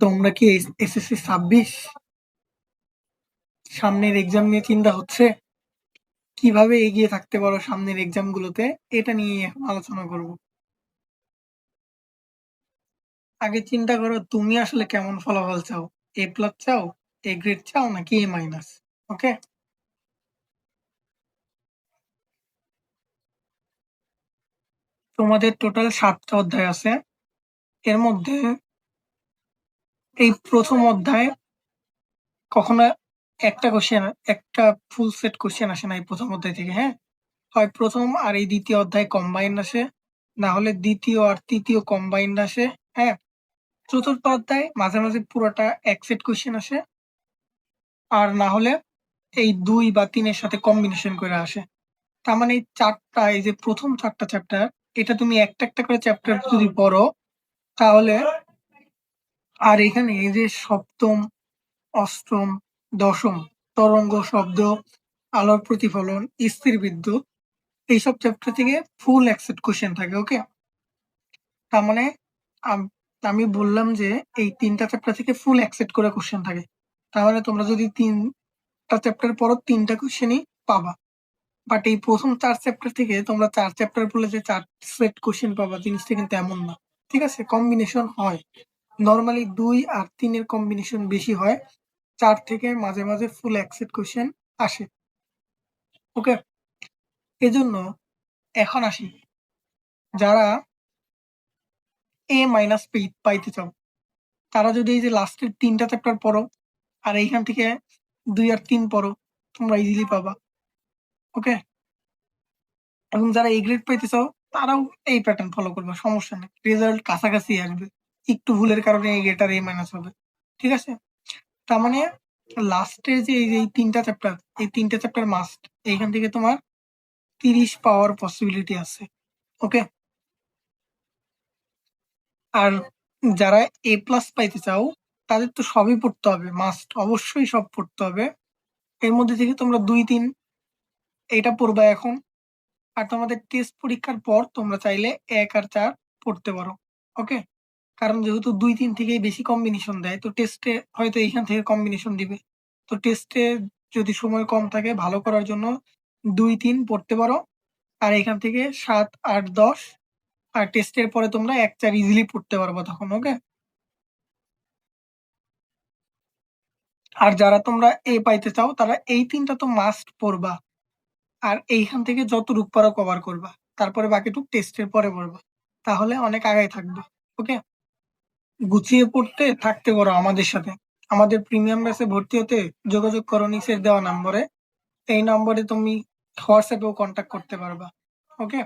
তোমরা কি এসএসসি ছাব্বিশ সামনের এক্সাম নিয়ে চিন্তা হচ্ছে? কীভাবে এগিয়ে থাকতে পারো সামনের এক্সাম গুলোতে? এটা নিয়ে আলোচনা করব। আগে চিন্তা করো, তুমি আসলে কেমন ফলাফল চাও? এ প্লাস চাও? এ গ্রেড চাও? নাকি এ মাইনাস ওকে তোমাদের টোটাল সাতটা অধ্যায় আছে। এর মধ্যে এই প্রথম অধ্যায় কখনো একটা কোশ্চেন একটা ফুল সেট কোশ্চেন আসে না এই প্রথম অধ্যায় থেকে হ্যাঁ? হয় প্রথম আর এই দ্বিতীয় অধ্যায় কম্বাইন আসে, না হলে দ্বিতীয় আর তৃতীয় কম্বাইন আসে হ্যাঁ? চতুর্থ অধ্যায় মাঝে মাঝে পুরোটা এক সেট কোশ্চেন আসে, আর না হলে এই দুই বা তিনের সাথে কম্বিনেশন করে আসে। তার মানে এই চারটা, এই যে প্রথম চারটা চ্যাপ্টার এটা তুমি একটা একটা করে চ্যাপ্টার যদি পড়ো, তাহলে আর এখানে এই যে সপ্তম, অষ্টম, দশম তরঙ্গ শব্দ, আলোর প্রতিফলন, স্থির বিদ্যুৎ, এইসব চ্যাপ্টার থেকে ফুল অ্যাকসেপ্ট কোশ্চেন থাকে ওকে তার মানে আম- বললাম যে এই তিনটা চ্যাপ্টার থেকে ফুল অ্যাকসেপ্ট করে কোশ্চেন থাকে। তার মানে তোমরা যদি তিনটা চ্যাপ্টার পড়ো, তিনটা কোশ্চেনই পাবা। বাট এই প্রথম চার চ্যাপ্টার থেকে তোমরা চার চ্যাপ্টার পড়লে যে চার সেট কোশ্চেন পাবা, জিনিসটা কিন্তু এমন না, ঠিক আছে? কম্বিনেশন হয়। নর্মালি দুই আর তিনের কম্বিনেশন বেশি হয়। চার থেকে মাঝে মাঝে ফুল অ্যাকসেপ্ট কোশ্চেন আসে। ওকে এজন্য এখন আসি। যারা এ মাইনাস পাইতে চাও, তারা যদি এই যে লাস্টের তিনটা চ্যাপ্টার পড়ো, আর এইখান থেকে দুই আর তিন পড়ো, তোমরা ইজিলি পাবা। ওকে এবং যারা এই গ্রেড পাইতে চাও, তারাও এই প্যাটার্ন ফলো করবে, সমস্যা নেই। রেজাল্ট কাছাকাছি আসবে। একটু ভুলের কারণে আর এই মাইনাস হবে। ঠিক আছে? তার মানে এই যে এই তিনটা চ্যাপ্টার এই তিনটা চ্যাপ্টার মাস্ট এইখান থেকে তোমার তিরিশ পাওয়ার পসিবিলিটি আছে। ওকে আর যারা এ প্লাস পাইতে চাও, তাদের তো সবই পড়তে হবে। মাস্ট অবশ্যই সব পড়তে হবে। এর মধ্যে থেকে তোমরা দুই, তিন এটা পড়বা এখন। আর তোমাদের টেস্ট পরীক্ষার পর তোমরা চাইলে এক আর চার পড়তে পারো। ওকে কারণ যেহেতু দুই তিন থেকেই বেশি কম্বিনেশন দেয়, তো টেস্টে হয়তো এইখান থেকে কম্বিনেশন দিবে। তো টেস্টে যদি সময় কম থাকে ভালো করার জন্য দুই তিন পড়তে পারো। আর এখান থেকে সাত, আট, দশ, আর টেস্টের পরে তোমরা এক চার ইজিলি পড়তে পারব তখন ওকে আর যারা তোমরা এ পাইতে চাও, তারা এই তিনটা তো মাস্ট পড়বা। আর এইখান থেকে যত রূপ পারো কভার করবা। তারপরে বাকিটুক টেস্টের পরে পড়বা। তাহলে অনেক আগায় থাকবে ওকে গুছিয়ে পড়তে থাকতে পারো আমাদের সাথে। আমাদের প্রিমিয়াম ব্যাচে ভর্তি হতে যোগাযোগ করো নিচের দেওয়া নম্বরে। এই নম্বরে তুমি হোয়াটসঅ্যাপেও কন্ট্যাক্ট করতে পারবা। ওকে